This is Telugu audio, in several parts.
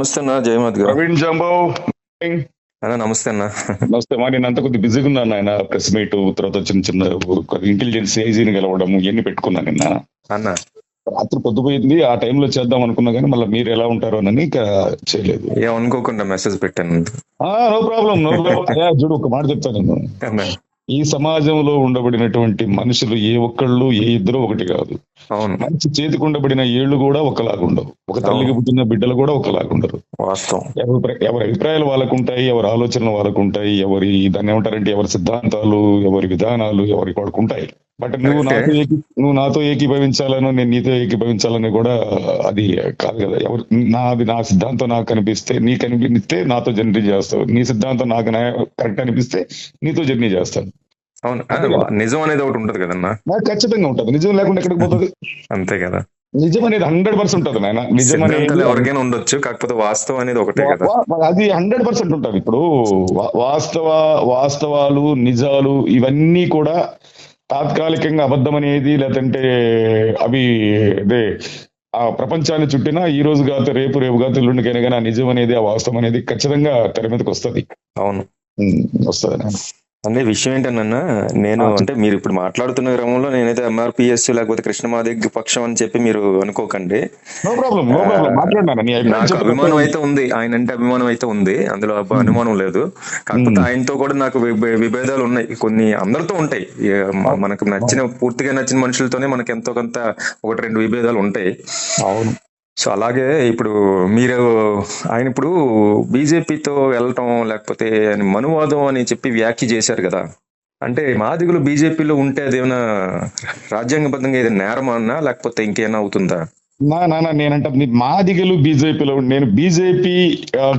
నమస్తే అన్న జయమత్ గారు ప్రవీణ్ జంబో అన్న నమస్తే అన్న. నమస్తే మా నేను అంత కొద్ది బిజీగా ఉన్నాను ఆయన ప్రెస్ మీట్ తర్వాత చిన్న చిన్న ఇంటెలిజెన్స్ ఏజీని గెలవడం ఇవన్నీ పెట్టుకున్నాను నిన్న. అన్న. రాత్రి పొద్దుపోయింది ఆ టైంలో చేద్దాం అనుకున్నా కానీ మళ్ళీ మీరు ఎలా ఉంటారో అని ఇంకా చేయలేదు. ఏమనుకోకుండా మెసేజ్ పెట్టాను. నో ప్రాబ్లం నో ప్రాబ్లం చూడు ఒక మాట చెప్తాను నేను. ఈ సమాజంలో ఉండబడినటువంటి మనుషులు ఏ ఒక్కళ్ళు ఏ ఇద్దరు ఒకటి కాదు. మంచి చేతికి ఉండబడిన ఏళ్ళు కూడా ఒకలాగా ఉండవు. ఒక తల్లికి పుట్టిన బిడ్డలు కూడా ఒకలాగా ఉండరు. వాస్తవం. ఎవరి ప్ర- ఎవరి అభిప్రాయాలు వాళ్ళకు ఉంటాయి ఎవరి ఆలోచనలు వాళ్ళకు ఉంటాయి ఎవరి దాన్ని ఏమంటారంటే ఎవరి సిద్ధాంతాలు ఎవరి విధానాలు ఎవరి వాళ్ళకు ఉంటాయి. బట్ నువ్వు. నాతో ఏకీ నువ్వు నాతో ఏకీభవించాలనో నేను నీతో ఏకీభవించాలని కూడా అది కాదు కదా. ఎవరు నాది నా సిద్ధాంతం నాకు కనిపిస్తే నీ కనిపిస్తే నాతో జర్నీ చేస్తావు. నీ సిద్ధాంతం నాకు కరెక్ట్ అనిపిస్తే నీతో జర్నీ చేస్తాను. అవును. నిజం అనేది ఒకటి ఉంటది కదన్న. ఖచ్చితంగా ఉంటది. నిజం లేకుండా ఎక్కడికి పోతుంది? అంతే కదా. నిజం అనేది హండ్రెడ్ పర్సెంట్ ఉంటుంది నాయన. నిజం అనేది ఎవరికైనా ఉండొచ్చు కాకపోతే వాస్తవం అనేది ఒకటే కదా. అది హండ్రెడ్ పర్సెంట్ ఉంటుంది. ఇప్పుడు వాస్తవ వాస్తవాలు నిజాలు ఇవన్నీ కూడా తాత్కాలికంగా అబద్ధం అనేది లేదంటే అవి అదే ఆ ప్రపంచాన్ని చుట్టినా ఈ రోజు కాదు రేపు రేపు కాదు ఎల్లుండికైనా కానీ ఆ నిజం అనేది ఆ వాస్తవం అనేది ఖచ్చితంగా తెర మీదకి వస్తుంది. అవును. వస్తుంది అంటే విషయం ఏంటన్నా నేను అంటే మీరు ఇప్పుడు మాట్లాడుతున్న క్రమంలో నేనైతే ఎంఆర్పిఎస్ లేకపోతే కృష్ణమాదిగ్ పక్షం అని చెప్పి మీరు అనుకోకండి. నాకు. అభిమానం అయితే ఉంది ఆయన అంటే అభిమానం అయితే ఉంది అందులో అబ్బ- అనుమానం లేదు. కాకపోతే ఆయనతో కూడా నాకు విభే- విభేదాలు ఉన్నాయి కొన్ని అందరితో ఉంటాయి. మనకు నచ్చిన పూర్తిగా నచ్చిన మనుషులతోనే మనకి ఎంతో కొంత ఒకటి రెండు విభేదాలు ఉంటాయి. అవును. సో అలాగే ఇప్పుడు మీరు ఆయన ఇప్పుడు బీజేపీతో వెళ్ళటం లేకపోతే ఆయన మనువాదం అని చెప్పి వ్యాఖ్య చేశారు కదా. అంటే మాదిగులు బీజేపీలో ఉంటే అదేమైనా రాజ్యాంగబద్ధంగా ఏదైనా నేరమా అన్నా లేకపోతే ఇంకేమైనా అవుతుందా? నా నాన్న నేనంట నీ మాదిగలు బీజేపీలో నేను బీజేపీ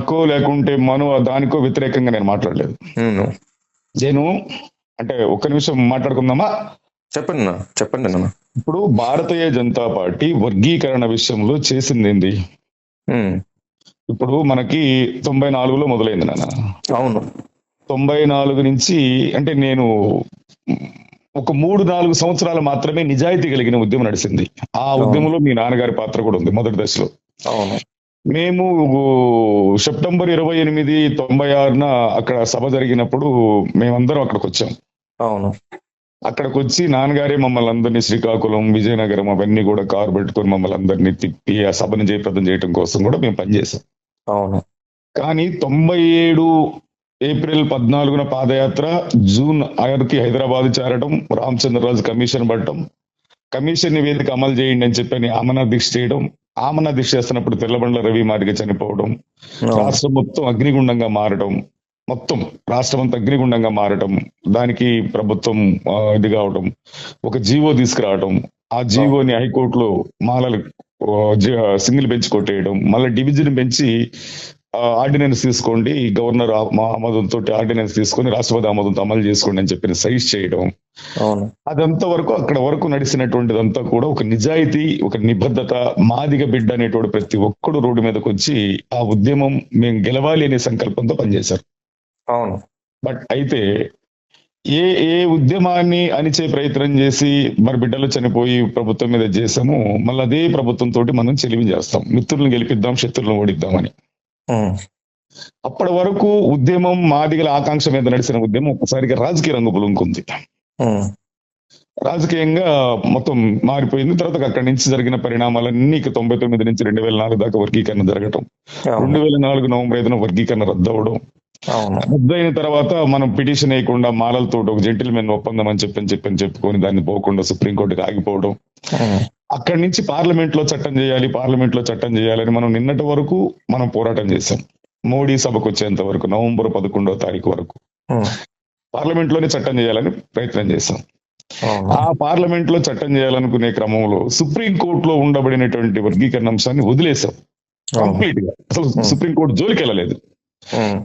కో లేకుంటే మను దానికో వ్యతిరేకంగా నేను మాట్లాడలేదు. నేను అంటే ఒక్క నిమిషం మాట్లాడుకుందామా? చెప్పండి అన్న చెప్పండి నాన్న ఇప్పుడు భారతీయ జనతా పార్టీ వర్గీకరణ విషయంలో చేసింది ఏంది? ఇప్పుడు మనకి తొంభై నాలుగులో మొదలైంది నాన్న. అవును. తొంభై నాలుగు నుంచి అంటే నేను ఒక మూడు నాలుగు సంవత్సరాలు మాత్రమే నిజాయితీ కలిగిన ఉద్యమం నడిచింది ఆ ఉద్యమంలో మీ నాన్నగారి పాత్ర కూడా ఉంది మొదటి దశలో. అవును. మేము సెప్టెంబర్ ఇరవై ఎనిమిది తొంభై ఆరున అక్కడ సభ జరిగినప్పుడు మేమందరం అక్కడికి వచ్చాం. అవును. అక్కడికి వచ్చి నాన్నగారే మమ్మల్ని అందరినీ శ్రీకాకుళం విజయనగరం అవన్నీ కూడా కారు పెట్టుకొని మమ్మల్ని అందరినీ తిప్పి ఆ సభను జయప్రదం చేయడం కోసం కూడా మేము పనిచేసాం అవును కానీ తొంభై ఏడు ఏప్రిల్ పద్నాలుగున పాదయాత్ర జూన్ ఆరుకి హైదరాబాద్ చేరడం రామచంద్రరాజు కమిషన్ పడటం కమిషన్ నివేదిక అమలు చేయండి అని చెప్పని ఆమనా దీక్ష చేయడం ఆమనా దీక్ష చేస్తున్నప్పుడు తెల్లబండ్ల రవి మాదిగ చనిపోవడం. రాష్ట్రం మొత్తం అగ్నిగుండంగా మారడం మొత్తం రాష్ట్రం అంతా అగ్నిగుండంగా మారడం దానికి ప్రభుత్వం ఇది కావడం ఒక జీవో తీసుకురావడం ఆ జీవోని హైకోర్టులో మాలలు సింగిల్ బెంచ్ కొట్టేయడం మళ్ళీ డివిజన్ పెంచి ఆర్డినెన్స్ తీసుకోండి గవర్నర్ ఆమోదంతో ఆర్డినెన్స్ తీసుకొని రాష్ట్రపతి ఆమోదంతో అమలు చేసుకోండి అని చెప్పిన సైజ్ చేయడం అదంతా వరకు అక్కడ వరకు నడిచినటువంటిదంతా కూడా ఒక నిజాయితీ ఒక నిబద్ధత మాదిగ బిడ్డ అనేటువంటి ప్రతి ఒక్కడు రోడ్డు మీదకి వచ్చి ఆ ఉద్యమం మేము గెలవాలి అనే సంకల్పంతో పనిచేశారు. అవును. బట్ అయితే ఏ ఏ ఉద్యమాన్ని అణిచే ప్రయత్నం చేసి మరి బిడ్డలు చనిపోయి ప్రభుత్వం మీద చేసాము మళ్ళీ అదే ప్రభుత్వం తోటి మనం చెలిమి చేస్తాం. మిత్రులను గెలిపిద్దాం శత్రులను ఓడిద్దామని. అప్పటి వరకు ఉద్యమం మాదిగల ఆకాంక్ష మీద నడిచిన ఉద్యమం ఒకసారిగా రాజకీయ రంగు పులుముకుంది ఉమ్, రాజకీయంగా మొత్తం మారిపోయింది. తర్వాత అక్కడి నుంచి జరిగిన పరిణామాలన్నీ ఇక తొంభై తొమ్మిది నుంచి రెండు వేల నాలుగు దాకా వర్గీకరణ జరగటం. రెండు వేల నాలుగు నవంబర్ ఐదున వర్గీకరణ రద్దు అయిన తర్వాత మనం పిటిషన్ వేయకుండా మాలలతో ఒక జెంటిల్మెన్ ఒప్పందం అని చెప్పని చెప్పని చెప్పుకొని దాన్ని పోకుండా సుప్రీంకోర్టుకి ఆగిపోవడం. అక్కడి నుంచి పార్లమెంట్లో చట్టం చేయాలి పార్లమెంట్లో చట్టం చేయాలని మనం నిన్నటి వరకు మనం పోరాటం చేశాం. మోడీ సభకు వచ్చేంత వరకు నవంబర్ పదకొండవ తారీఖు వరకు. పార్లమెంట్లోనే చట్టం చేయాలని ప్రయత్నం చేశాం. ఆ పార్లమెంట్లో చట్టం చేయాలనుకునే క్రమంలో సుప్రీం కోర్టులో ఉండబడినటువంటి వర్గీకరణ అంశాన్ని వదిలేశాం. కంప్లీట్గా అసలు సుప్రీం కోర్టు జోలికి వెళ్ళలేదు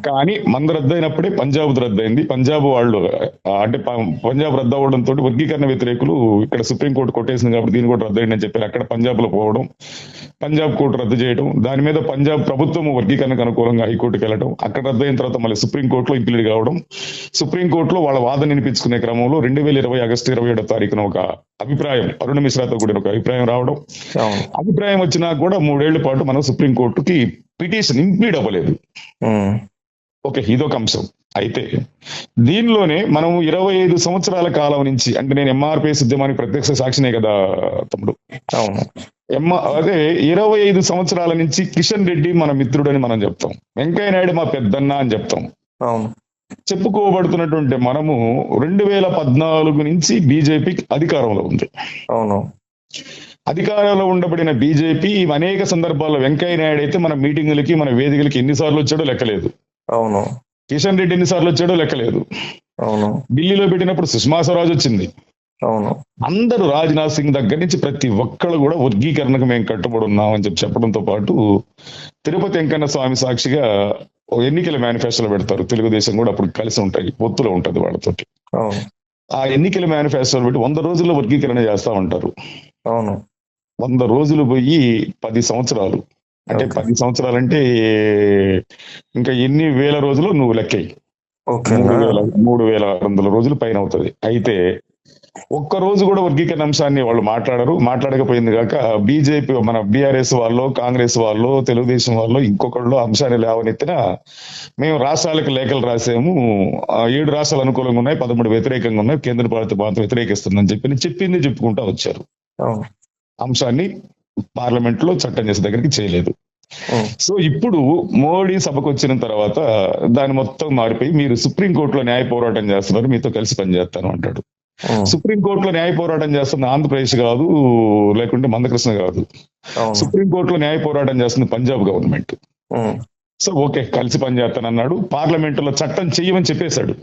కానీ మంద రద్దయినప్పుడే పంజాబ్ రద్దయింది. పంజాబ్ వాళ్ళు అంటే పంజాబ్ రద్దు అవ్వడం తోటి వర్గీకరణ వ్యతిరేకులు ఇక్కడ సుప్రీం కోర్టు కొట్టేసింది కాబట్టి దీన్ని కూడా రద్దయింది అని చెప్పి అక్కడ పంజాబ్లో పోవడం పంజాబ్ కోర్టు రద్దు చేయడం దాని మీద పంజాబ్ ప్రభుత్వం వర్గీకరణకు అనుకూలంగా హైకోర్టుకి వెళ్ళడం అక్కడ రద్దు అయిన తర్వాత మళ్ళీ సుప్రీం కోర్టులో ఇంప్లీడ్ కావడం సుప్రీం కోర్టులో వాళ్ళ వాదన వినిపించుకునే క్రమంలో రెండు వేల ఇరవై ఆగస్టు ఇరవై ఏడో తారీఖున ఒక అభిప్రాయం అరుణ మిశ్రాతో కూడిన ఒక అభిప్రాయం రావడం. అవును అభిప్రాయం వచ్చినా కూడా మూడేళ్ళ పాటు మనం సుప్రీం కోర్టుకి పిటిషన్ ఇంప్లీడ్ అవ్వలేదు. ఓకే ఇదొక అంశం. అయితే దీనిలోనే మనం ఇరవై ఐదు సంవత్సరాల కాలం నుంచి అంటే నేను ఎంఆర్పిఎస్ ఉద్యమానికి ప్రత్యక్ష సాక్షినే కదా తమ్ముడు? అవును. ఎమ్మ అదే ఇరవై ఐదు సంవత్సరాల నుంచి కిషన్ రెడ్డి మన మిత్రుడని మనం చెప్తాం. వెంకయ్య నాయుడు మా పెద్దన్న అని చెప్తాం. అవును. చెప్పుకోబడుతున్నటువంటి మనము రెండు వేల పద్నాలుగు నుంచి బీజేపీ అధికారంలో ఉంది. అవును. అధికారంలో ఉండబడిన బీజేపీ అనేక సందర్భాల్లో వెంకయ్య నాయుడు అయితే మన మీటింగులకి మన వేదికలకి ఎన్నిసార్లు వచ్చాడో లెక్కలేదు. అవును. కిషన్ రెడ్డి ఎన్నిసార్లు వచ్చాడో లెక్కలేదు. అవును. ఢిల్లీలో పెట్టినప్పుడు సుష్మా స్వరాజ్ వచ్చింది. అవును. అందరూ రాజ్నాథ్ సింగ్ దగ్గర నుంచి ప్రతి ఒక్కళ్ళు కూడా వర్గీకరణకు మేము కట్టుబడి ఉన్నాం అని చెప్పి చెప్పడంతో పాటు తిరుపతి వెంకన్న స్వామి సాక్షిగా ఎన్నికల మేనిఫెస్టోలో పెడతారు. తెలుగుదేశం కూడా అప్పుడు కలిసి ఉంటాయి పొత్తులో ఉంటది వాళ్ళతోటి. ఆ ఎన్నికల మేనిఫెస్టోలో పెట్టి వంద రోజుల్లో వర్గీకరణ చేస్తా ఉంటారు. అవును. వంద రోజులు పోయి పది సంవత్సరాలు. అంటే. పది సంవత్సరాలు అంటే ఇంకా ఎన్ని వేల రోజులు నువ్వు లెక్కయి. మూడు వేల ఆరు వందల రోజులు పైన అవుతుంది అయితే ఒక్క రోజు కూడా వర్గీకరణ అంశాన్ని వాళ్ళు మాట్లాడరు. మాట్లాడకపోయింది కాక బీజేపీ మన బీఆర్ఎస్ వాళ్ళు కాంగ్రెస్ వాళ్ళు తెలుగుదేశం వాళ్ళు ఇంకొకళ్ళు అంశాన్ని లేవనెత్తిన మేము రాష్ట్రాలకు లేఖలు రాసాము. ఏడు రాష్ట్రాలు అనుకూలంగా ఉన్నాయి పదమూడు వ్యతిరేకంగా ఉన్నాయి. కేంద్ర ప్రభుత్వం మాత్రం వ్యతిరేకిస్తుందని చెప్పి చెప్పింది చెప్పుకుంటా వచ్చారు. అంశాన్ని పార్లమెంట్లో చట్టం చేసే దగ్గరికి చేయలేదు. సో ఇప్పుడు మోడీ సభకు వచ్చిన తర్వాత దాని మొత్తం మారిపోయి మీరు సుప్రీంకోర్టులో న్యాయ పోరాటం చేస్తున్నారు మీతో కలిసి పనిచేస్తాను అంటాడు. సుప్రీంకోర్టులో న్యాయ పోరాటం చేస్తున్న ఆంధ్రప్రదేశ్ కాదు లేకుంటే మందకృష్ణ కాదు. సుప్రీంకోర్టులో న్యాయ పోరాటం చేస్తుంది పంజాబ్ గవర్నమెంట్. సో ఓకే కలిసి పనిచేస్తానన్నాడు పార్లమెంట్లో చట్టం చెయ్యమని చెప్పేశాడు.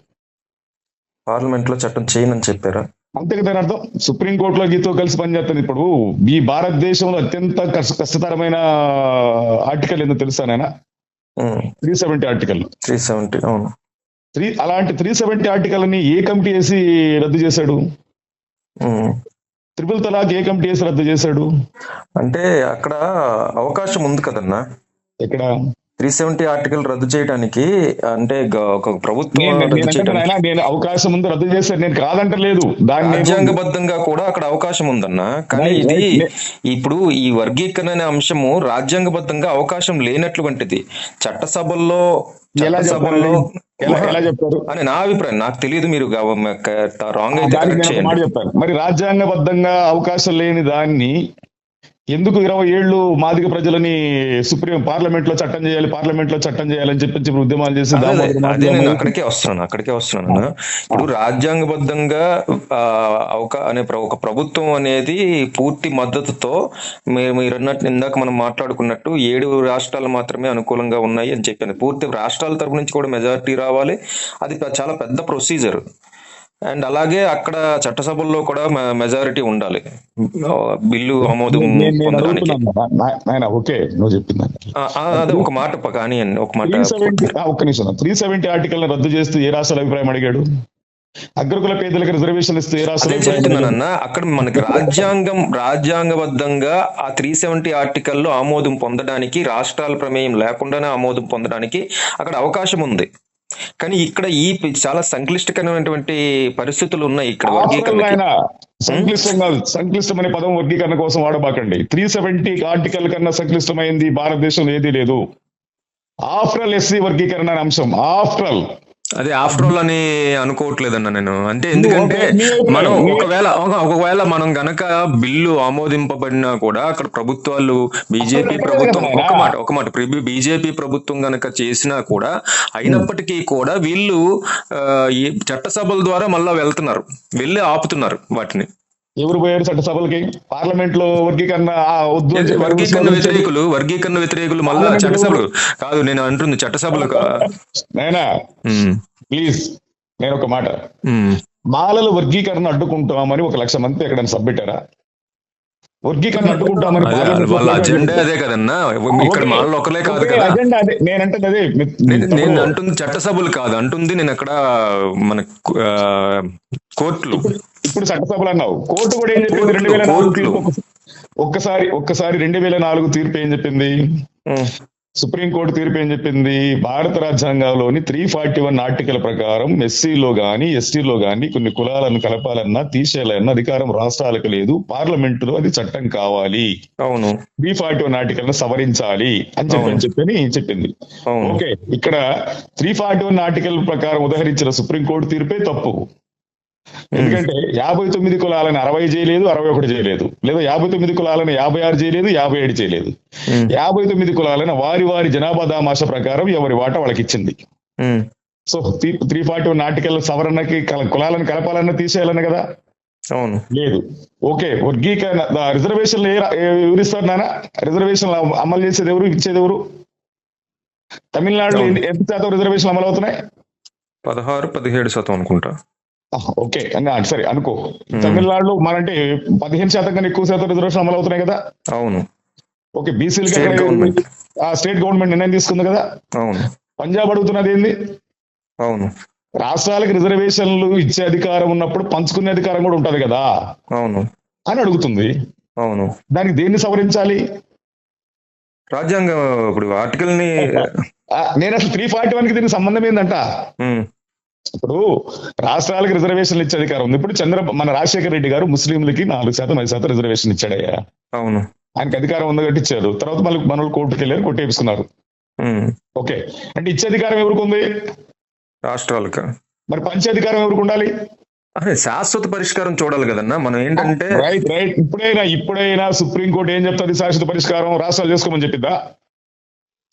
పార్లమెంట్లో చట్టం చేయనని చెప్పారా? అంతే కదా అర్థం సుప్రీంకోర్టులో గీతో కలిసి పనిచేస్తాను. ఇప్పుడు ఈ భారతదేశంలో అత్యంత కష్ట- కష్టతరమైన ఆర్టికల్ ఏందో తెలుసా నాయన? Three seventy article. Three seventy అవును. త్రీ అలాంటి త్రీ సెవెంటీ ఆర్టికల్ని ఏ కమిటీ వేసి రద్దు చేశాడు? త్రిపుల్ తలాక్ ఏ కమిటీ వేసి రద్దు చేశాడు? అంటే అక్కడ అవకాశం ఉంది కదన్నా? ఎక్కడ? త్రీ సెవెంటీ ఆర్టికల్ రద్దు చేయడానికి అంటే ఒక ప్రభుత్వం నేను రద్దు చేయడానికి అవకాశం ఉంది రద్దు చేశాను నేను కాదంటలేదు. రాజ్యాంగబద్ధంగా కూడా అక్కడ అవకాశం ఉందన్న. కానీ ఇది. ఇప్పుడు ఈ వర్గీకరణ అనే అంశము రాజ్యాంగబద్ధంగా అవకాశం లేనటువంటిది చట్టసభల్లో ఎలా చట్టసభల్లో చెప్పారు ఎలా చెప్తారు అని నా అభిప్రాయం. నాకు తెలియదు మీరు రాంగ్ అయితే మరి రాజ్యాంగబద్ధంగా అవకాశం లేని దాన్ని ఎందుకు ఇరవై ఏళ్ళు మాదిగ ప్రజలని సుప్రీం పార్లమెంట్లో చట్టం చేయాలి పార్లమెంట్లో చట్టం చేయాలని చెప్పి చెప్పి ఉద్యమాలు చేసి అదే నేను అక్కడికే వస్తున్నాను అక్కడికే వస్తున్నాను. ఇప్పుడు రాజ్యాంగబద్ధంగా ఆ, అవకా అనే ఒక ప్రభుత్వం అనేది పూర్తి మద్దతుతో మీరు మీరు అన్నట్టు ఇందాక మనం మాట్లాడుకున్నట్టు ఏడు రాష్ట్రాలు మాత్రమే అనుకూలంగా ఉన్నాయి అని చెప్పాను. పూర్తి రాష్ట్రాల తరపు నుంచి కూడా మెజారిటీ రావాలి. అది చాలా పెద్ద ప్రొసీజర్. అండ్ అలాగే అక్కడ చట్టసభల్లో కూడా మెజారిటీ ఉండాలి. బిల్లు ఆమోదం పొందడానికి. ఓకే నువ్వు అదే ఒక మాట కానివ్వండి ఒక మాట ఒక్క నిమిషం. త్రీ సెవెంటీ ఆర్టికల్ రద్దు చేస్తూ ఏ రాష్ట్రాల అభిప్రాయం అడిగాడు? అగ్రకుల పేదలకు రిజర్వేషన్ ఇస్తూ? చెప్తున్నానన్న అక్కడ మనకి రాజ్యాంగం రాజ్యాంగబద్ధంగా ఆ త్రీ సెవెంటీ ఆర్టికల్లో ఆమోదం పొందడానికి రాష్ట్రాల ప్రమేయం లేకుండానే ఆమోదం పొందడానికి అక్కడ అవకాశం ఉంది. కానీ ఇక్కడ ఈ చాలా సంక్లిష్టకరమైనటువంటి పరిస్థితులు ఉన్నాయి ఇక్కడ సంక్లిష్టం కాదు సంక్లిష్టం అనే పదం వర్గీకరణ కోసం వాడబాకండి. త్రీ సెవెంటీ ఆర్టికల్ కన్నా సంక్లిష్టమైంది భారతదేశంలో ఏదీ లేదు. ఆఫ్టర్ ఎస్సీ వర్గీకరణ అనే అంశం. ఆఫ్టర్ అదే ఆఫ్టర్ ఆల్ అని అనుకోవట్లేదన్న నేను. అంటే ఎందుకంటే మనం ఒకవేళ ఒక- ఒకవేళ మనం గనక బిల్లు ఆమోదింపబడినా కూడా అక్కడ ప్రభుత్వాలు బీజేపీ ప్రభుత్వం ఒక మాట ఒక మాట. బీజేపీ ప్రభుత్వం గనక చేసినా కూడా అయినప్పటికీ కూడా వీళ్ళు చట్టసభల ద్వారా మళ్ళా వెళ్తున్నారు. వెళ్ళి ఆపుతున్నారు వాటిని. ఎవరు పోయారు చట్టసభలకి? పార్లమెంట్లో వర్గీకరణ వద్దు వర్గీకరణ. వ్యతిరేకులు వర్గీకరణ వ్యతిరేకులు మళ్ళా చట్టసభలు. కాదు నేను అంటుంది చట్టసభలు ఉమ్, ప్లీజ్ నేను ఒక మాట. మాలల వర్గీకరణ అడ్డుకుంటామని ఒక లక్ష మంది ఎక్కడైనా సబ్మిటారా వర్గీకరణ అడ్డుకుంటామని వాళ్ళ అజెండా అదే కదన్నా? ఇక్కడ. మాల్లో ఒకలే కాదు కదా? అజెండా అదే నేనంటే అదే నేను నేను అంటుంది చట్టసభలు కాదు అంటుంది నేను అక్కడ మన కోర్టులు. ఇప్పుడు చట్టసభలు అన్నావు. కోర్టు కూడా ఏం చెప్పింది? రెండు వేల నాలుగు ఒక్కసారి ఒక్కసారి రెండు వేల నాలుగు తీర్పు ఏం చెప్పింది? సుప్రీంకోర్టు తీర్పు ఏం చెప్పింది? భారత రాజ్యాంగంలోని త్రీ ఫార్టీ వన్ ఆర్టికల్ ప్రకారం ఎస్సీలో గాని ఎస్టీలో గాని కొన్ని కులాలను కలపాలన్నా తీసేయాలన్నా అధికారం రాష్ట్రాలకు లేదు. పార్లమెంటులో అది చట్టం కావాలి. అవును. త్రీ ఫార్టీ వన్ ఆర్టికల్ను సవరించాలి అని చెప్పని. చెప్పని చెప్పింది. అవును. ఓకే. ఇక్కడ త్రీ ఫార్టీ వన్ ఆర్టికల్ ప్రకారం ఉదహరించిన సుప్రీంకోర్టు తీర్పే తప్పు. ఎందుకంటే యాభై తొమ్మిది కులాలను అరవై చేయలేదు అరవై ఒకటి చేయలేదు. లేదా యాభై తొమ్మిది కులాలను యాభై ఆరు చేయలేదు యాభై ఏడు చేయలేదు. యాభై తొమ్మిది కులాలను వారి వారి జనాభా దామాష ప్రకారం ఎవరి వాట వాళ్ళకి ఇచ్చింది so three forty one article సవరణకి కల- కులాలను కలపాలన్నా తీసేయాలన్న కదా? అవును. లేదు. ఓకే వర్గీకరణ రిజర్వేషన్ ఎవరిస్తారు నాన్న? రిజర్వేషన్ అమలు చేసేది ఎవరు ఇచ్చేది ఎవరు? తమిళనాడులో ఎంత శాతం రిజర్వేషన్ అమలు అవుతున్నాయి పదహారు పదిహేడు శాతం అనుకుంటా. ఓకే. సరే అనుకో. తమిళనాడులో మనంటే పదిహేను శాతం కన్నా ఎక్కువ శాతం రిజర్వేషన్ అమలు అవుతున్నాయి కదా? అవును. ఓకే బీసీలు. ఆ స్టేట్ గవర్నమెంట్ నిర్ణయం తీసుకుంది కదా? అవును. పంజాబ్ అడుగుతున్నది ఏంది? అవును. రాష్ట్రాలకు రిజర్వేషన్లు ఇచ్చే అధికారం ఉన్నప్పుడు పంచుకునే అధికారం కూడా ఉంటది కదా? అవును. అని అడుగుతుంది. అవును. దానికి దేన్ని సవరించాలి? రాజ్యాంగం ఇప్పుడు ఆర్టికల్ని నేను అసలు త్రీ ఫార్టీ వన్కి దీనికి సంబంధం ఏందంట? ఉమ్, ఇప్పుడు రాష్ట్రాలకు రిజర్వేషన్లు ఇచ్చే అధికారం ఉంది. ఇప్పుడు చంద్ర మన రాజశేఖర రెడ్డి గారు ముస్లింలకి నాలుగు శాతం ఐదు శాతం రిజర్వేషన్ ఇచ్చాడయ్యా. అవును. ఆయనకి అధికారం ఉంది కాబట్టి ఇచ్చారు. తర్వాత మళ్ళీ మన వాళ్ళు కోర్టుకు వెళ్ళారు కొట్టేసుకున్నారు ఓకే. అంటే ఇచ్చే అధికారం ఎవరికి ఉంది? రాష్ట్రాలకు. మరి పంచే అధికారం ఎవరికి ఉండాలి? అదే శాశ్వత పరిష్కారం చూడాలి కదన్నా. మనం ఏంటంటే రైట్ రైట్. ఇప్పుడైనా ఇప్పుడైనా సుప్రీంకోర్టు ఏం చెప్తుంది? శాశ్వత పరిష్కారం రాష్ట్రాలు చేసుకోమని చెప్పిందా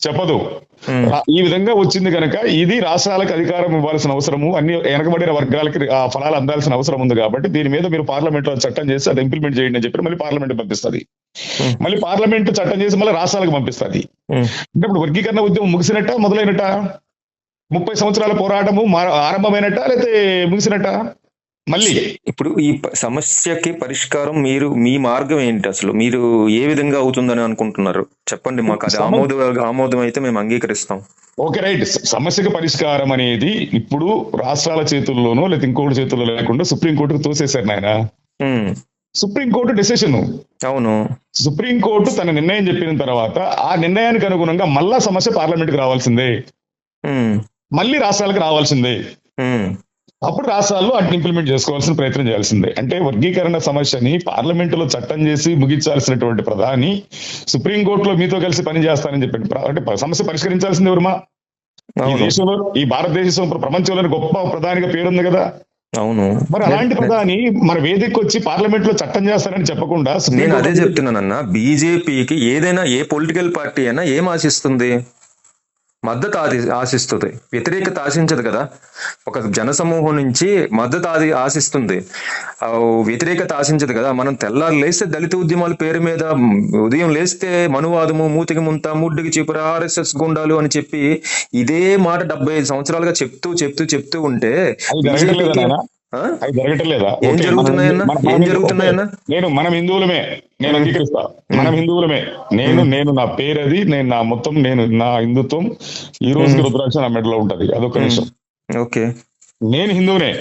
చెప్పదు. ఈ విధంగా వచ్చింది కనుక ఇది రాష్ట్రాలకు అధికారం ఇవ్వాల్సిన అవసరము అన్ని వెనకబడిన వర్గాలకి ఆ ఫలాలు అందాల్సిన అవసరం ఉంది కాబట్టి దీని మీద మీరు పార్లమెంట్లో చట్టం చేసి అది ఇంప్లిమెంట్ చేయండి అని చెప్పి మళ్ళీ పార్లమెంట్ పంపిస్తుంది. మళ్ళీ పార్లమెంట్ చట్టం చేసి మళ్ళీ రాష్ట్రాలకు పంపిస్తుంది. అంటే ఇప్పుడు వర్గీకరణ ఉద్యమం ముగిసినట్ట మొదలైనట్ట? ముప్పై సంవత్సరాల పోరాటము ఆరంభమైనట్ట లేకపోతే ముగిసినట్ట? మళ్ళీ ఇప్పుడు ఈ సమస్యకి పరిష్కారం మీరు మీ మార్గం ఏంటి అసలు? మీరు ఏ విధంగా అవుతుందని అనుకుంటున్నారు? చెప్పండి మాకు అది ఆమోద ఆమోదం అయితే మేము అంగీకరిస్తాం. Okay right. సమస్యకు పరిష్కారం అనేది ఇప్పుడు రాష్ట్రాల చేతుల్లోనో లేదా ఇంకోటి చేతుల్లో లేకుండా సుప్రీంకోర్టుకు తోసేశారు నాయన. Supreme court decision. అవును. సుప్రీంకోర్టు తన నిర్ణయం చెప్పిన తర్వాత ఆ నిర్ణయానికి అనుగుణంగా మళ్ళా సమస్య పార్లమెంట్కి రావాల్సిందే. మళ్ళీ రాష్ట్రాలకు రావాల్సిందే. అప్పుడు రాష్ట్రాల్లో వాటిని ఇంప్లిమెంట్ చేసుకోవాల్సిన ప్రయత్నం చేయాల్సిందే. అంటే వర్గీకరణ సమస్యని పార్లమెంటులో చట్టం చేసి ముగించాల్సినటువంటి ప్రధాని సుప్రీంకోర్టులో మీతో కలిసి పని చేస్తానని చెప్పండి. ప్ర- అంటే సమస్య పరిష్కరించాల్సింది ఎవరుమా ఈ దేశంలో ఈ భారతదేశం ప్రపంచంలోని గొప్ప ప్రధానిగా పేరుంది కదా. అవును. మరి అలాంటి ప్రధాని మన వేదికకి వచ్చి పార్లమెంట్లో చట్టం చేస్తారని చెప్పకుండా నేను అదే చెప్తున్నానన్న బీజేపీకి ఏదైనా ఏ పొలిటికల్ పార్టీ అయినా ఏం ఆశిస్తుంది? మద్దతు ఆది ఆశిస్తుంది. వ్యతిరేకత ఆశించదు కదా? ఒక జనసమూహం నుంచి మద్దతు ఆది ఆశిస్తుంది. వ్యతిరేకత ఆశించదు కదా? మనం తెల్లారు లేస్తే దళిత ఉద్యమాల పేరు మీద ఉదయం లేస్తే మనువాదము మూతికి ముంత ముడ్డుకి చీపుర ఆర్ఎస్ఎస్ గుండాలు అని చెప్పి ఇదే మాట డెబ్బై ఐదు సంవత్సరాలుగా చెప్తూ చెప్తూ చెప్తూ ఉంటే అది జరగట్లేదా? ఏం జరుగుతున్నాయన్నా? ఏం నేను మనం హిందువులమే. నేను అంగీకరిస్తా. మనం హిందువులమే. నేను నేను నా పేరు అది నేను నా మొత్తం నేను నా హిందుత్వం ఈ రోజుకి రుద్రాక్ష నా మెడలో ఉంటది. అదొక విషయం ఓకే. నేను హిందువునే.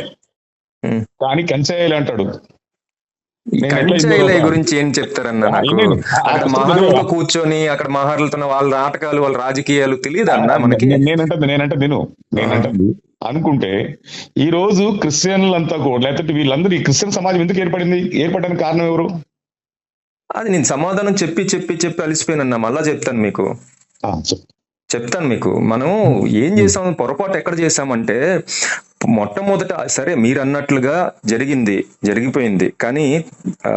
కానీ కంచాయిలు అంటాడు గురించి ఏం చెప్తారన్న ఆ, నాకు? నేను- ఆ, అక్కడ అసలు మహారాలతో తెలియదా? కూర్చొని అక్కడ మహారాలతో వాళ్ళ నాటకాలు వాళ్ళ రాజకీయాలు తెలియదు అన్న మనకి? నేనంటే నేనంటే నేను నేనంటే అనుకుంటే ఈ రోజు క్రిస్టియన్లంతా కూడా లేకపోతే వీళ్ళందరూ ఈ క్రిస్టియన్ సమాజం ఎందుకు ఏర్పడింది? ఏర్పడడానికి కారణం ఎవరు? అది నేను సమాధానం చెప్పి చెప్పి చెప్పి అలసిపోయినన్నా. మళ్ళా చెప్తాను మీకు. చెప్తాను మీకు. మనం ఏం చేసాం పొరపాటు ఎక్కడ చేసామంటే మొట్టమొదట సరే మీరు అన్నట్లుగా జరిగింది జరిగిపోయింది. కానీ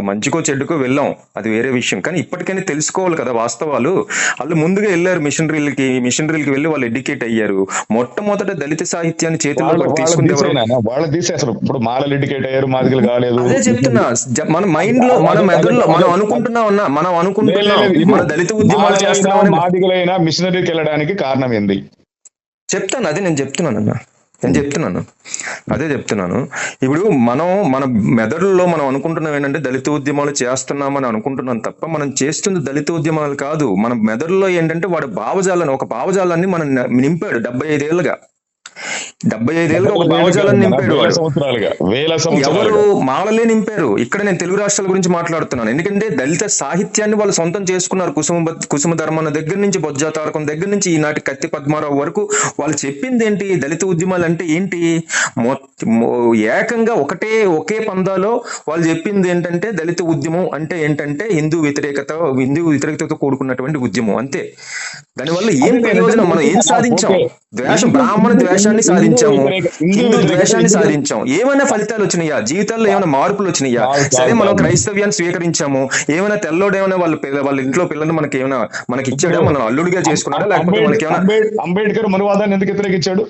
మంచికో చెడ్డుకో వెళ్ళాం. అది వేరే విషయం. కానీ ఇప్పటికైనా తెలుసుకోవాలి కదా వాస్తవాలు. వాళ్ళు ముందుగా వెళ్ళారు మిషనరీలకి మిషనరీలకి వెళ్ళి వాళ్ళు ఎడ్యుకేట్ అయ్యారు. మొట్టమొదట దళిత సాహిత్యాన్ని చేతిలో తీసుకుంటే ఇప్పుడు మాలలు ఎడ్యుకేట్ అయ్యారు మాదిగలు కాలేదు. అదే చెప్తున్నా. మన మైండ్లో మన మెదడులో మనం అనుకుంటున్నాం అన్నా మనం అనుకుంటున్నాం. మన దళిత ఉద్యమాలు చేస్తున్నామని మాదిగలైనా మిషనరీకి వెళ్ళడానికి కారణం ఏంది? చెప్తాను. అదే నేను చెప్తున్నాను అన్న నేను చెప్తున్నాను. అదే చెప్తున్నాను. ఇప్పుడు మనం మన మెదడులో మనం అనుకుంటున్నాం ఏంటంటే దళిత ఉద్యమాలు చేస్తున్నామని అనుకుంటున్నాం తప్ప మనం చేస్తుంది దళిత ఉద్యమాలు కాదు. మన మెదడులో ఏంటంటే వాడు భావజాలని ఒక భావజాలాన్ని మనం నింపాడు డెబ్బై ఐదేళ్ళుగా డెబ్బై ఐదేళ్ళుగా ఒక భావజాలను నింపాడు వాడు. ఎవరు మాలలే నింపారు. ఇక్కడ నేను తెలుగు రాష్ట్రాల గురించి మాట్లాడుతున్నాను. ఎందుకంటే దళిత సాహిత్యాన్ని వాళ్ళు సొంతం చేసుకున్నారు కుసుమ కుసుమ ధర్మన దగ్గర నుంచి బొజ్జా తారకం దగ్గర నుంచి ఈనాటి కత్తి పద్మారావు వరకు. వాళ్ళు చెప్పింది ఏంటి దళిత ఉద్యమాలు అంటే ఏంటి? ఏకంగా ఒకటే ఒకే పందాలో వాళ్ళు చెప్పింది ఏంటంటే దళిత ఉద్యమం అంటే ఏంటంటే హిందూ వ్యతిరేకత హిందూ వ్యతిరేకతతో కూడుకున్నటువంటి ఉద్యమం. అంతే. దానివల్ల ఏం ప్రయోజనం? మనం ఏం సాధించాం? ద్వేషం బ్రాహ్మణ ద్వేషాన్ని సాధించాము. హిందూ ద్వేషాన్ని సాధించాం. ఏమైనా ఫలితాలు వచ్చినాయా? జీవితాల్లో ఏమైనా మార్పులు వచ్చినాయా? సరే మనం క్రైస్తవ్యాన్ని స్వీకరించాము. ఏమైనా తెల్లోడు ఏమైనా వాళ్ళ వాళ్ళ ఇంట్లో పిల్లల్ని మనకి ఏమైనా మనకి ఇచ్చాడా? మనం అల్లుడిగా చేసుకున్నాడా? లేకపోతే మనకి ఏమైనా అంబేద్కర్ మనువాదాన్ని ఎందుకు వ్యతిరేకించాడు?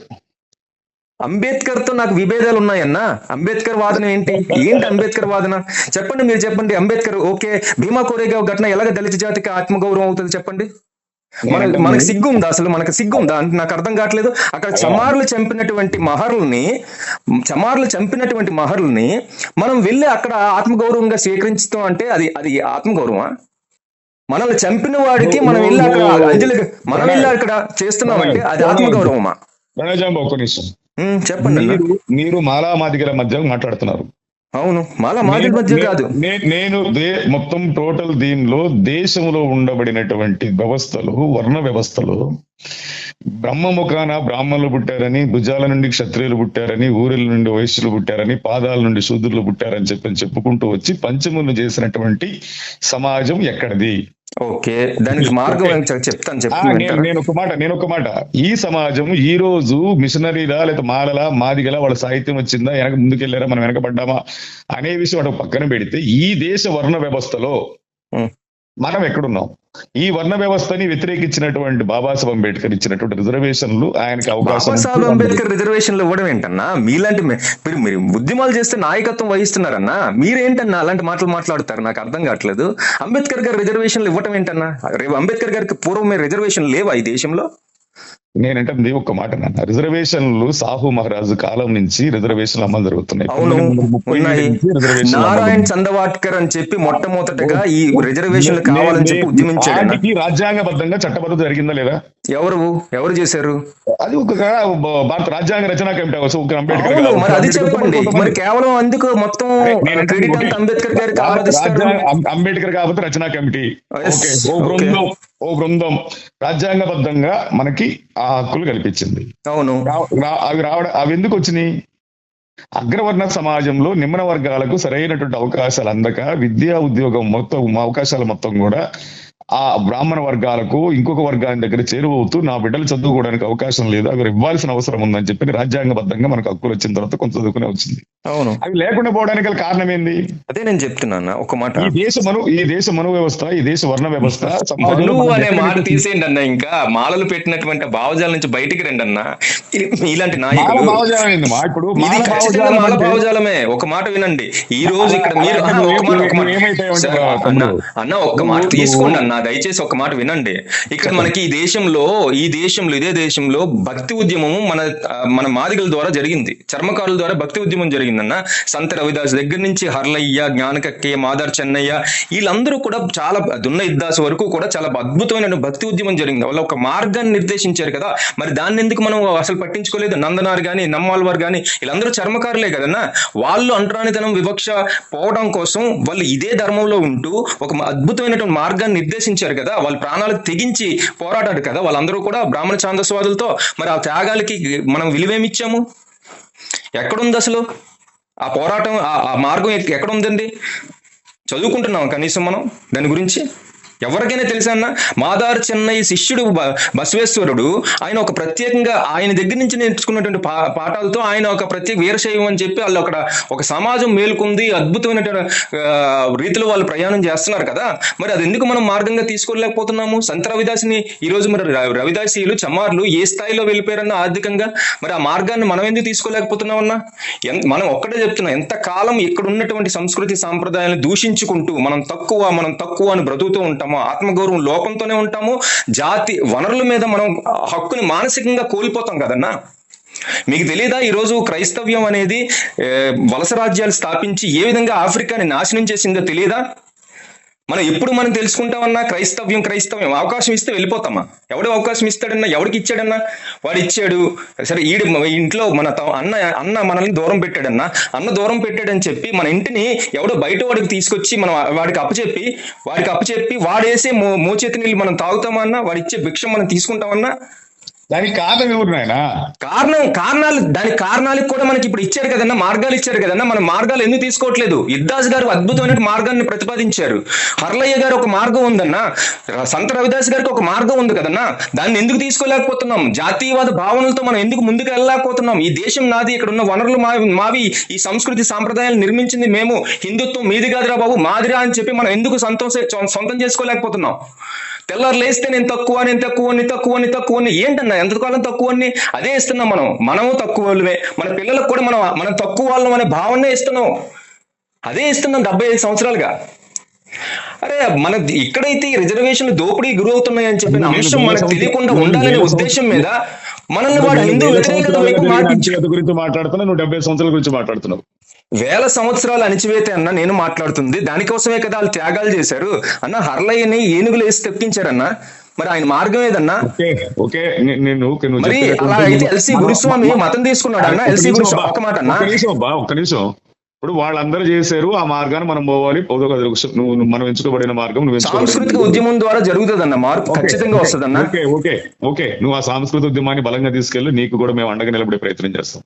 అంబేద్కర్తో నాకు విభేదాలు ఉన్నాయన్నా? అంబేద్కర్ వాదన ఏంటి? ఏంటి అంబేద్కర్ వాదన? చెప్పండి మీరు చెప్పండి. అంబేద్కర్ ఓకే. భీమా కోరేగావ్ ఘటన ఎలాగ దళిత జాతికి ఆత్మగౌరవం అవుతుంది చెప్పండి. మనకు సిగ్గు ఉందా అసలు? మనకు సిగ్గు ఉందా అంటే నాకు అర్థం కావట్లేదు. అక్కడ చమార్లు చంపినటువంటి మహర్లని చమార్లు చంపినటువంటి మహర్లని మనం వెళ్ళి అక్కడ ఆత్మగౌరవంగా స్వీకరించుతాం అంటే అది అది ఆత్మగౌరవమా? మనల్ని చంపిన వాడికి మనం వెళ్ళి అక్కడ అంజలి మనం వెళ్ళి అక్కడ చేస్తున్నామంటే అది ఆత్మగౌరవమా? చెప్పండి మీరు మాలా మాదిగల మధ్య మాట్లాడుతున్నారు. అవును. మాలా మాదిరి మధ్య కాదు. నేను మొత్తం టోటల్ దీనిలో దేశంలో ఉండబడినటువంటి వ్యవస్థలు వర్ణ వ్యవస్థలు బ్రహ్మముఖాన బ్రాహ్మణులు పుట్టారని భుజాల నుండి క్షత్రియులు పుట్టారని ఊరిల నుండి వైశ్యులు పుట్టారని పాదాల నుండి శూద్రులు పుట్టారని చెప్పి చెప్పుకుంటూ వచ్చి పంచములు చేసినటువంటి సమాజం ఎక్కడిది? ఓకే దానికి మార్గం చెప్తాను చెప్తాను నేను ఒక మాట నేను ఒక మాట ఈ సమాజం ఈ రోజు మిషనరీలా లేదా మాలలా మాదిగలా వాళ్ళ సాహిత్యం వచ్చిందా వెనక ముందుకెళ్ళారా మనం వెనకబడ్డామా అనే విషయం అటు పక్కన పెడితే ఈ దేశ వర్ణ వ్యవస్థలో. మనం ఎక్కడున్నాం? ఈ వర్ణ వ్యవస్థని వ్యతిరేకించినటువంటి బాబాసాహెబ్ అంబేద్కర్ ఇచ్చినటువంటి రిజర్వేషన్లు ఆయనకి అవకాశం బాబాసాహెబ్ ఇచ్చి అంబేద్కర్ రిజర్వేషన్లు ఇవ్వడం ఏంటన్నా? మీలాంటి మీరు మీరు ఉద్యమాలు చేస్తే నాయకత్వం వహిస్తున్నారన్నా? మీరేంటన్నా అలాంటి మాటలు మాట్లాడుతారు? నాకు అర్థం కావట్లేదు. అంబేద్కర్ గారు రిజర్వేషన్లు ఇవ్వటం ఏంటన్నా? రేపు అంబేద్కర్ గారికి పూర్వం రిజర్వేషన్ లేవా ఈ దేశంలో? నేనంటే ఒక్క మాట నాన్న. రిజర్వేషన్లు సాహు మహారాజు కాలం నుంచి రిజర్వేషన్లు అమలు జరుగుతున్నాయి. నారాయణ్ చందవాట్కర్ అని చెప్పి మొట్టమొదటగా ఈ రిజర్వేషన్లు కావాలని చెప్పి ఉద్యమించాడు వాటికి రాజ్యాంగబద్ధంగా చట్టబద్ధత జరిగిందా లేదా? ఎవరు? ఎవరు చేశారు? అది ఒక భారత రాజ్యాంగ రచనా కమిటీ ఒక అంబేద్కర్. మరి అది చెప్పండి. మరి కేవలం అందుకు మొత్తం క్రెడిట్ అంబేద్కర్ గారికి అంబేద్కర్ కాబట్టి రచనా కమిటీ. ఓకే. ఓ. బృందం. ఓ బృందం. రాజ్యాంగబద్ధంగా మనకి ఆ హక్కులు కల్పించింది. అవును. అవి రావడం అవి ఎందుకు వచ్చినాయి? అగ్రవర్ణ సమాజంలో నిమ్న వర్గాలకు సరైనటువంటి అవకాశాలు అందక విద్యా ఉద్యోగం మొత్తం అవకాశాలు మొత్తం కూడా ఆ బ్రాహ్మణ వర్గాలకు ఇంకొక వర్గాన్ని దగ్గర చేరువవుతూ నా బిడ్డలు చదువుకోవడానికి అవకాశం లేదు. అవి ఇవ్వాల్సిన అవసరం ఉందని చెప్పి రాజ్యాంగబద్ధంగా మనకు హక్కులు వచ్చిన తర్వాత కొంత చదువుకునే వచ్చింది. అవును. అవి లేకుండా పోవడానికి కారణం ఏంది? అదే నేను చెప్తున్నాను ఒక మాట. ఈ దేశ మను ఈ దేశ మను వ్యవస్థ ఈ దేశ వర్ణ వ్యవస్థ మనువు అనే మాట తీసేయండి అన్న ఇంకా. మాలలు పెట్టినటువంటి భావజాల నుంచి బయటికి రండి అన్న ఇలాంటి నాయకులు. ఇప్పుడు మాల భావజాలమే. ఒక మాట వినండి. ఈ రోజు ఇక్కడ మీరు అన్న, ఒక మాట ఒక్క తీసుకోండి అన్న. దయచేసి ఒక మాట వినండి. ఇక్కడ మనకి ఈ దేశంలో ఈ దేశంలో ఇదే దేశంలో భక్తి ఉద్యమము మన మన మాదిగల ద్వారా జరిగింది. చర్మకారుల ద్వారా భక్తి ఉద్యమం జరిగిందన్న. సంత రవిదాస్ దగ్గర నుంచి హర్లయ్య జ్ఞానకక్కయ్య మాదార్ చెన్నయ్య వీళ్ళందరూ కూడా చాలా దున్న ఇద్దాస్ వరకు కూడా చాలా అద్భుతమైన భక్తి ఉద్యమం జరిగింది. వాళ్ళు ఒక మార్గాన్ని నిర్దేశించారు కదా. మరి దాన్ని ఎందుకు మనం అసలు పట్టించుకోలేదు? నందనార్ గాని నమ్మాల్వార్ గాని వీళ్ళందరూ చర్మకారులే కదన్నా. వాళ్ళు అంటరానితనం వివక్ష పోవడం కోసం వాళ్ళు ఇదే ధర్మంలో ఉంటూ ఒక అద్భుతమైనటువంటి మార్గాన్ని నిర్దేశించారు కదా వాళ్ళ ప్రాణాలు తెగించి పోరాడారు కదా వాళ్ళందరూ కూడా బ్రాహ్మణ ఛాందస్వాదులతో మరి ఆ త్యాగాలకి మనం విలువేమిచ్చాము? ఎక్కడుంది అసలు? ఆ పోరాటం ఆ- ఆ మార్గం ఎక్కడ ఉందండి చదువుకుంటున్నాం కనీసం మనం దాని గురించి. ఎవరికైనా తెలుసా అన్న? మాదార్ చెన్నై శిష్యుడు బ- బసవేశ్వరుడు ఆయన ఒక ప్రత్యేకంగా ఆయన దగ్గర నుంచి నేర్చుకున్నటువంటి పా పాఠాలతో ఆయన ఒక ప్రత్యేక వీరశైవం అని చెప్పి వాళ్ళు అక్కడ ఒక సమాజం మేలుకుంది అద్భుతమైనటువంటి రీతిలో వాళ్ళు ప్రయాణం చేస్తున్నారు కదా? మరి అది ఎందుకు మనం మార్గంగా తీసుకోలేకపోతున్నాము? సంత రవిదాసిని ఈరోజు మరి ర- రవిదాసీయులు చమార్లు ఏ స్థాయిలో వెళ్ళిపోయారన్న ఆర్థికంగా? మరి ఆ మార్గాన్ని మనం ఎందుకు తీసుకోలేకపోతున్నామన్నా మనం ఒక్కటే చెప్తున్నాం ఎంత కాలం ఇక్కడ ఉన్నటువంటి సంస్కృతి సాంప్రదాయాలను దూషించుకుంటూ మనం తక్కువ మనం తక్కువ అని బ్రతుకుతూ ఉంటాం ఆత్మగౌరవం లోపంతోనే ఉంటాము. జాతి వనరుల మీద మనం హక్కుని మానసికంగా కోల్పోతాం కదన్నా? మీకు తెలియదా ఈరోజు క్రైస్తవ్యం అనేది వలస రాజ్యాలు స్థాపించి ఏ విధంగా ఆఫ్రికాని నాశనం చేసిందో తెలియదా మనం ఎప్పుడు మనం తెలుసుకుంటామన్నా క్రైస్తవ్యం క్రైస్తవ్యం. అవకాశం ఇస్తే వెళ్ళిపోతామా? ఎవడు అవకాశం ఇస్తాడన్నా? ఎవడికి ఇచ్చాడన్నా? వాడు ఇచ్చాడు. సరే ఈడు ఇంట్లో మన అన్న అన్న మనల్ని దూరం పెట్టాడన్నా అన్న దూరం పెట్టాడని చెప్పి మన ఇంటిని ఎవడో బయట వాడికి తీసుకొచ్చి మనం వాడికి అప్పచెప్పి వాడికి అప్పచెప్పి వాడేసే మో మోచేతి నీళ్ళు మనం తాగుతామన్నా వాడిచ్చే భిక్ష భిక్షం మనం తీసుకుంటామన్నా దానికి కారణం ఎవరు నాయన? కారణం కారణాలు దాని కారణాలకు కూడా మనకి ఇప్పుడు ఇచ్చారు కదన్నా మార్గాలు ఇచ్చారు కదన్నా మన మార్గాలు ఎందుకు తీసుకోవట్లేదు? ఇద్దాస్ గారు అద్భుతమైన మార్గాన్ని ప్రతిపాదించారు. హర్లయ్య గారు ఒక మార్గం ఉందన్నా సంత రవిదాస్ గారికి ఒక మార్గం ఉంది కదన్నా దాన్ని ఎందుకు తీసుకోలేకపోతున్నాం? జాతీయవాద భావనలతో మనం ఎందుకు ముందుకు వెళ్ళలేకపోతున్నాం? ఈ దేశం నాది ఇక్కడ ఉన్న వనరులు మావి మావి ఈ సంస్కృతి సాంప్రదాయాలు నిర్మించింది మేము హిందుత్వం మీది కాదురా బాబు మాదిరా అని చెప్పి మనం ఎందుకు సంతోష సొంతం చేసుకోలేకపోతున్నాం? తెల్లారు లేస్తే నేను తక్కువ నేను తక్కువ నేను తక్కువ నేను తక్కువ అని ఏంటన్నా? ఎంతకాలం తక్కువ అని? అదే ఇస్తున్నాం మనం. మనము తక్కువ వాళ్ళమే. మన పిల్లలకు కూడా మనం మనం తక్కువ వాళ్ళం అనే భావనే ఇస్తున్నాం. అదే ఇస్తున్నాం డెబ్బై ఐదు సంవత్సరాలుగా. అరే మన ఇక్కడైతే ఈ రిజర్వేషన్లు దోపిడీ గురవుతున్నాయని చెప్పిన అంశం మనకు తెలియకుండా ఉండాలనే ఉద్దేశం మీద మనల్ని వాడు హిందూ వ్యతిరేకత గురించి మాట్లాడుతున్నా. నువ్వు డెబ్బై సంవత్సరాల గురించి మాట్లాడుతున్నావు. వేల సంవత్సరాలు అణిచివేత అన్న నేను మాట్లాడుతుంది. దానికోసమే కదా వాళ్ళు త్యాగాలు చేశారు. అన్న హర్లయ్యని ఏనుగులు వేసి తెప్పించారన్న. మరి ఆయన మార్గం ఏదన్నా? మరి అలా అయితే ఎల్సి గురుస్వామి మతం తీసుకున్నాడు అన్న? ఎల్సి గురుస్వామి ఒక మాట అన్న? ఒక్క నిమిషం ఇప్పుడు వాళ్ళందరూ చేశారు ఆ మార్గాన్ని మనం పోవాలి. నువ్వు మనం ఎంచుకోబడిన మార్గం నువ్వు సాంస్కృతిక ఉద్యమం ద్వారా జరుగుతుందన్న మార్పు ఖచ్చితంగా వస్తుందన్న. Okay okay okay. నువ్వు ఆ సాంస్కృతిక ఉద్యమాన్ని బలంగా తీసుకెళ్ళి నీకు కూడా మేము అండగా నిలబడే ప్రయత్నం చేస్తాం.